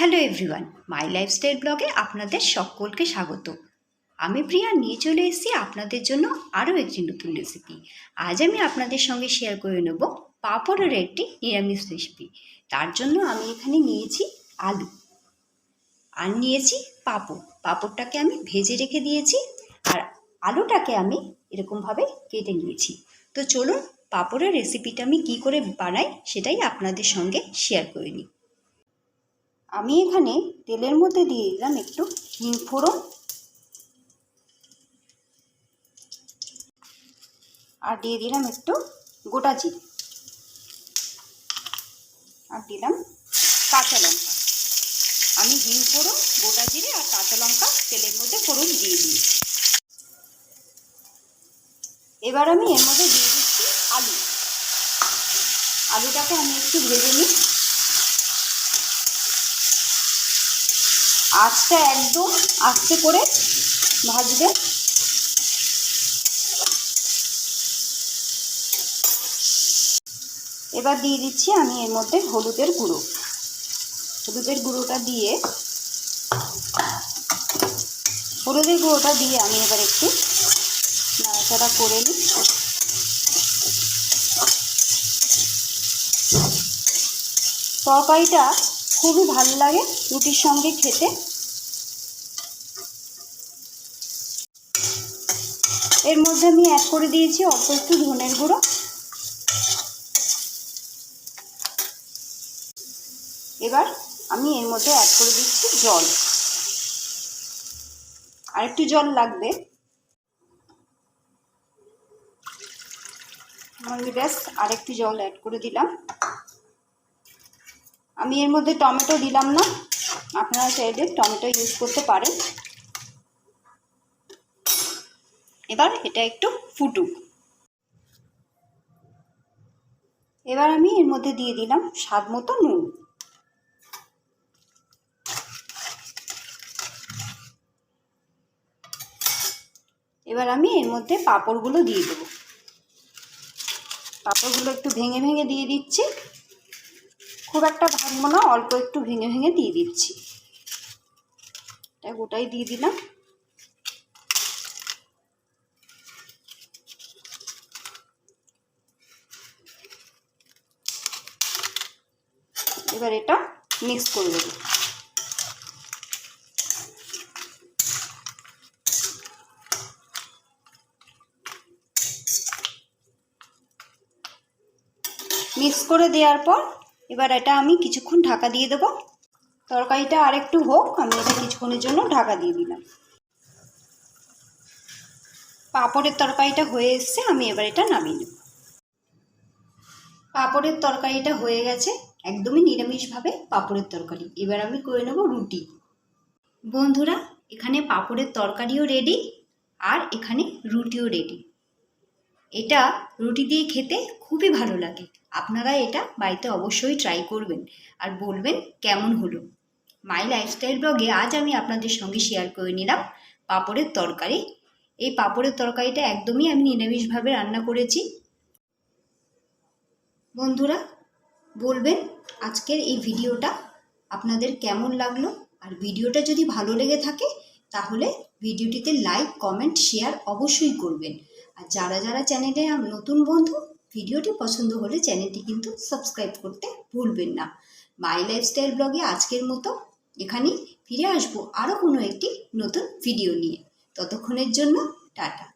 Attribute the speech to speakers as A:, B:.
A: Hello everyone মাই lifestyle ব্লগে আপনাদের সকলকে স্বাগত। আমি প্রিয়া, নিয়ে চলে এসেছি আপনাদের জন্য আরও একটি নতুন রেসিপি আজ আমি আপনাদের সঙ্গে শেয়ার করে নেব পাঁপড়ের একটি নিরামিষ রেসিপি তার জন্য আমি এখানে নিয়েছি আলু। আর নিয়েছি পাঁপড়। পাঁপড়টাকে আমি ভেজে রেখে দিয়েছি আর আলুটাকে আমি এরকমভাবে কেটে নিয়েছি। তো চলুন, পাঁপড়ের রেসিপিটা আমি কী করে বানাই সেটাই আপনাদের সঙ্গে শেয়ার করে নিই। আমি এখানে তেলের মধ্যে দিয়ে দিলাম একটু হিং ফোড়ন। আর দিয়ে দিলাম একটু গোটা জিরে। আর দিলাম কাঁচা লঙ্কা। আমি হিং ফোড়ন, গোটা জিরে আর কাঁচা লঙ্কা তেলের মধ্যে ফোড়ন দিয়ে দিই এবার আমি এর মধ্যে দিয়ে দিচ্ছি আলু। আলুটাকে আমি একটু ভেজে নিই। আঁচটা একদম আস্তে করে ভাজবে। এবার দিয়ে দিচ্ছি আমি এর মধ্যে হলুদের গুঁড়ো। হলুদের গুঁড়োটা দিয়ে হলুদের গুঁড়োটা দিয়ে আমি এবার একটু নাড়াচাড়া করে নিই। তরকারিটা খুবই ভালো লাগে রুটির সঙ্গে খেতে। এর মধ্যে আমি অ্যাড করে দিয়েছি অল্প একটু ধনের গুঁড়ো। এবার আমি এর মধ্যে অ্যাড করে দিচ্ছি জল। আর একটু জল লাগবে। আমি ব্যাস আরেকটু জল অ্যাড করে দিলাম। আমি এর মধ্যে টমেটো দিলাম না। আপনারা চাইলে টমেটো ইউজ করতে পারেন। এবার এটা একটু ফুটুক। এবার আমি এর মধ্যে দিয়ে দিলাম স্বাদ মতো নুন। এবার আমি এর মধ্যে পাঁপড়গুলো দিয়ে দেবো। পাঁপড়গুলো একটু ভেঙে ভেঙে দিয়ে দিচ্ছি। খুব একটা ভাঙবো না, অল্প একটু ভেঙে ভেঙে দিয়ে দিচ্ছি। এটা গোটাই দিয়ে দিলাম। এবার এটা মিক্স করে দেবো। মিক্স করে দেওয়ার পর এবার এটা আমি কিছুক্ষণ ঢাকা দিয়ে দেবো। তরকারিটা আর একটু হোক, আমি এটা কিছুক্ষণের জন্য ঢাকা দিয়ে দিলাম। পাঁপড়ের তরকারিটা হয়ে এসছে, আমি এবার এটা নামিয়ে নেব। পাঁপড়ের তরকারিটা হয়ে গেছে। একদমই নিরামিষভাবে পাঁপড়ের তরকারি। এবার আমি করে নেব রুটি। বন্ধুরা, এখানে পাঁপড়ের তরকারিও রেডি আর এখানে রুটিও রেডি এটা রুটি দিয়ে খেতে খুবই ভালো লাগে। আপনারা এটা বাড়িতে অবশ্যই ট্রাই করবেন আর বলবেন কেমন হলো। মাই লাইফস্টাইল ব্লগে আজ আমি আপনাদের সঙ্গে শেয়ার করে নিলাম পাঁপড়ের তরকারি। এই পাঁপড়ের তরকারিটা একদমই আমি নিরামিষভাবে রান্না করেছি। বন্ধুরা বলবেন আজকের এই ভিডিওটা আপনাদের কেমন লাগল? আর ভিডিওটা যদি ভালো লেগে থাকে, তাহলে ভিডিওটিতে লাইক কমেন্ট শেয়ার অবশ্যই করবেন। আর যারা যারা চ্যানেলে নতুন বন্ধু, ভিডিওটি পছন্দ হলে চ্যানেলটি কিন্তু সাবস্ক্রাইব করতে ভুলবেন না। মাই লাইফস্টাইল ব্লগে আজকের মতো এখানেই ফিরে আসব আরও কোনো একটি নতুন ভিডিও নিয়ে। ততক্ষণের জন্য টাটা।